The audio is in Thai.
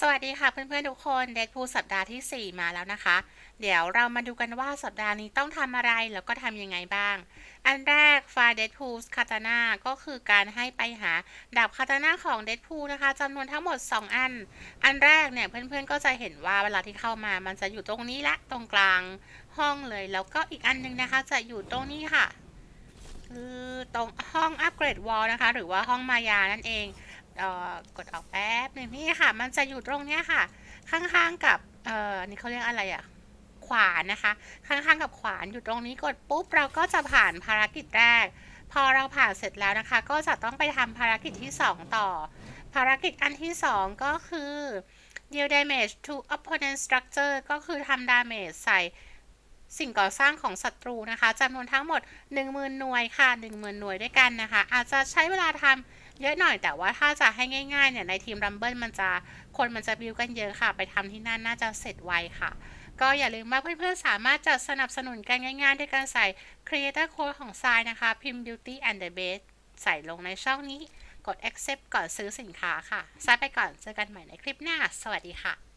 สวัสดีค่ะเพื่อนๆทุกคนเด p พูสัปดาห์ที่ 4 มาแล้วนะคะ เดี๋ยวเรามาดูกันว่าสัปดาห์นี้ต้องทำอะไรแล้วก็ทำยังไงบ้าง อันแรกฟล์เด p พูสคาตานาก็คือการให้ไปหาดาบคาตานาของเด p พูนะคะจำนวนทั้งหมด 2 อัน อันแรกเนี่ยเพื่อนๆก็จะเห็นว่าเวลาที่เข้ามามันจะอยู่ตรงนี้ละตรงกลางห้องเลย แล้วก็อีกอันนึงนะคะจะอยู่ตรงนี้ค่ะคือตรงห้องอัปเกรดวอลนะคะ หรือว่าห้องมายานั่นเอง กดออกแป๊บหนึ่งนี่ค่ะ มันจะอยู่ตรงเนี้ยค่ะ ข้างๆกับเอ่อนี่เขาเรียกอะไรอะขวานนะคะ ข้างๆกับขวานอยู่ตรงนี้กดปุ๊บเราก็จะผ่านภารกิจแรก พอเราผ่านเสร็จแล้วนะคะ ก็จะต้องไปทำภารกิจที่ 2 ต่อ ภารกิจอันที่ 2 ก็คือ deal damage to opponent structure ก็คือทำ damage ใส่สิ่งก่อสร้างของศัตรูนะคะจำนวนทั้งหมด 10,000 หน่วยค่ะ 10,000 หน่วยด้วยกันนะคะ อาจจะใช้เวลาทำ เยอะหน่อยแต่ว่าถ้าจะให้ง่ายๆเนี่ยในทีมรัมเบิลมันจะคนมันจะบิวกันเยอะค่ะ ไปทำที่นั่นน่าจะเสร็จไวค่ะ ก็อย่าลืมว่าเพื่อนๆสามารถจะสนับสนุนกันง่ายๆ ด้วยการใส่ Creator Code ของซายนะคะ พิมพ์ Beauty and the Best ใส่ลงในช่องนี้ กด accept ก่อนซื้อสินค้าค่ะซายไปก่อนเจอกันใหม่ในคลิปหน้า สวัสดีค่ะ